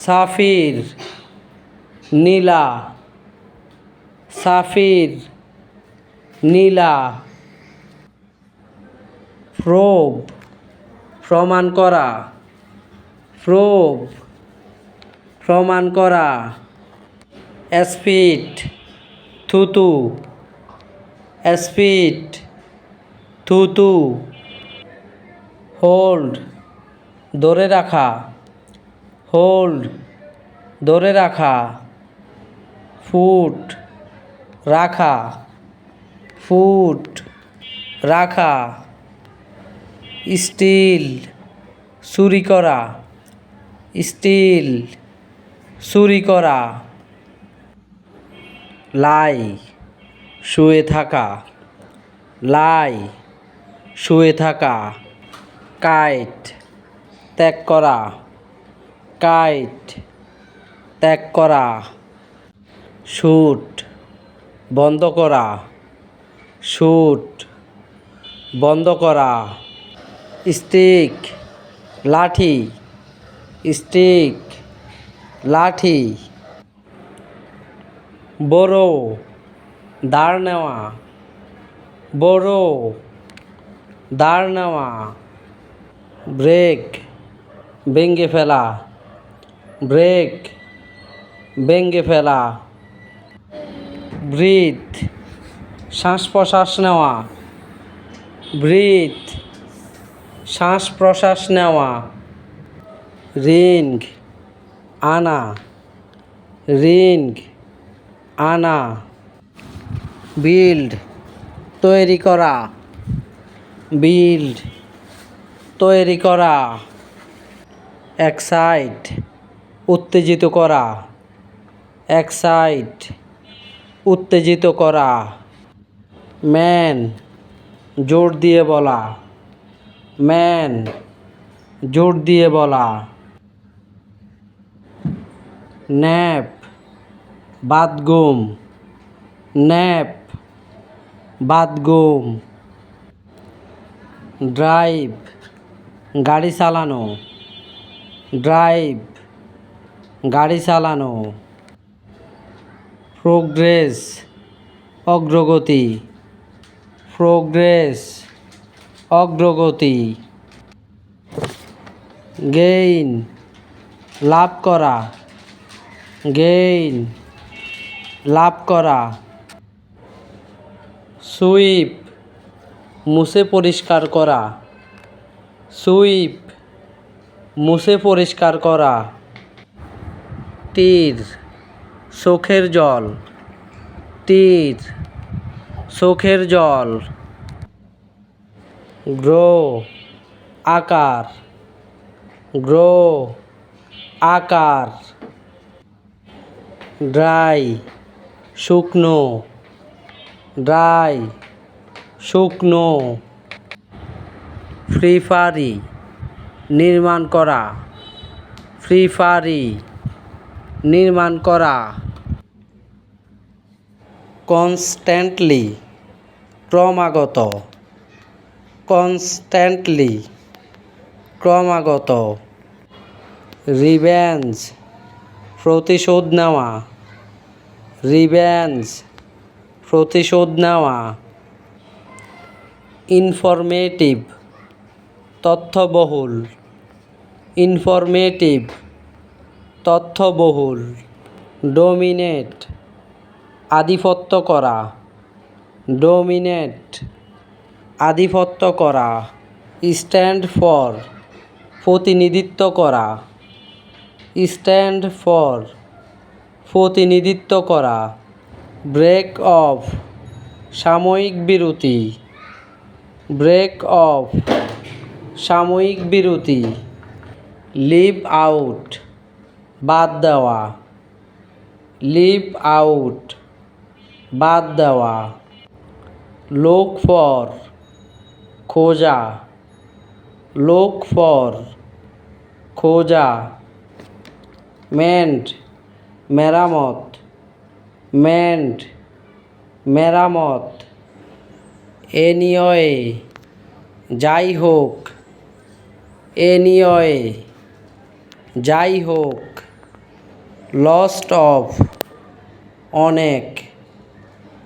সাফির, নীলা। সাফির, নীলা। Probe, প্রমাণ করা। Probe, প্রমাণ করা। স্পিড থুতু। স্পিড থুতু। হোল্ড, ধরে রাখা। হোল্ড, ধরে রাখা, ফুট রাখা ফুট, রাখা, স্টিল, চুরি করা, স্টিল, চুরি করা, লাই, শুয়ে থাকা, লাই, শুয়ে থাকা, কাইট, ত্যাগ করা। কাইট, ত্যাগ করা, শুট, বন্ধ করা, শুট, বন্ধ করা, স্টিক, লাঠি স্টিক, লাঠি বড় দাঁড় নেওয়া বড় দাঁড় নেওয়া, ব্রেক, ভেঙে ফেলা। ব্রেক, ভেঙে ফেলা, ব্রিথ শ্বাস প্রশ্বাস নেওয়া, ব্রিথ শ্বাস প্রশ্বাস নেওয়া, রিং, আনা রিং, আনা, বিল্ড, তৈরি করা, বিল্ড, তৈরি করা এক্সাইট উত্তেজিত করা। এক্সাইট উত্তেজিত করা। ম্যান, জোর দিয়ে বলা। ম্যান, জোর দিয়ে বলা। ন্যাপ, বাদগুম। ন্যাপ, বাদগুম। ড্রাইভ, গাড়ি চালানো। ড্রাইভ গাড়ি চালানো প্রোগ্রেস অগ্রগতি প্রোগ্রেস অগ্রগতি গেইন লাভ করা গেইন লাভ করা সুইপ মুছে পরিষ্কার করা সুইপ মুছে পরিষ্কার করা। তীর চোখের জল। তীর চোখের জল। গ্রো আকার। গ্রো আকার। ড্রাই, শুকনো। ড্রাই, শুকনো। ফ্রি ফায়ারি, নির্মাণ করা। ফ্রি ফায়ারি। নির্মাণ করা। কনস্ট্যান্টলি ক্রমাগত। কনস্ট্যান্টলি ক্রমাগত। রিভেঞ্জ প্রতিশোধ নেওয়া। রিভেঞ্জ প্রতিশোধ নেওয়া। ইনফরমেটিভ তথ্যবহুল। ইনফরমেটিভ তথ্যবহুল, ডোমিনেট, আধিপত্য করা, ডোমিনেট, আধিপত্য করা, স্ট্যান্ড ফর, প্রতিনিধিত্ব করা, স্ট্যান্ড ফর, প্রতিনিধিত্ব করা, ব্রেক অফ, সাময়িক বিরতি, ব্রেক অফ, সাময়িক বিরতি, লিভ আউট বাদ দেওয়া। Leave out. বাদ দেওয়া। লোক ফর। খোঁজা। লোক ফর। খোঁজা। মেন্ট। মেরামত। মেন্ট। মেরামত। এনিওয়ে। যাই হোক এনিওয়ে। যাই হোক লস্ট অফ অনেক।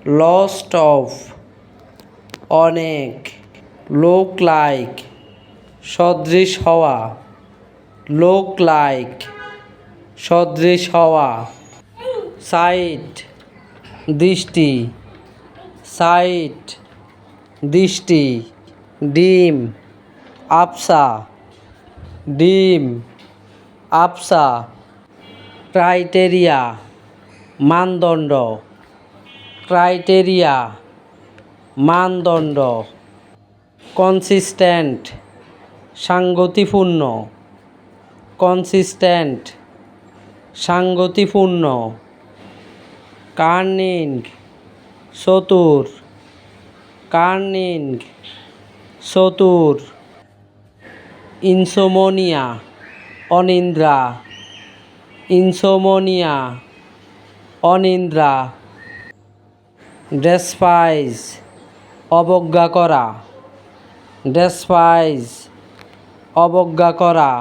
লস্ট অফ অনেক। লোক লাইক সদৃশ হওয়া। লোক লাইক সদৃশ হওয়া। সাইট দৃষ্টি। সাইট দৃষ্টি। ডিম। আফসা ডিম। আফসা ক্রাইটেরিয়া মানদণ্ড। ক্রাইটেরিয়া মানদণ্ড। কনসিস্টেন্ট সাঙ্গতিপূর্ণ কনসিস্টেন্ট সাংগতিপূর্ণ। কার্নিং চতুর। কার্নিং চতুর। ইনসোমোনিয়া অনিন্দ্রা ইনসোমোনিয়া অনিন্দ্রা ডেসপাইজ অবজ্ঞা করা ডেসপাইজ অবজ্ঞা করা।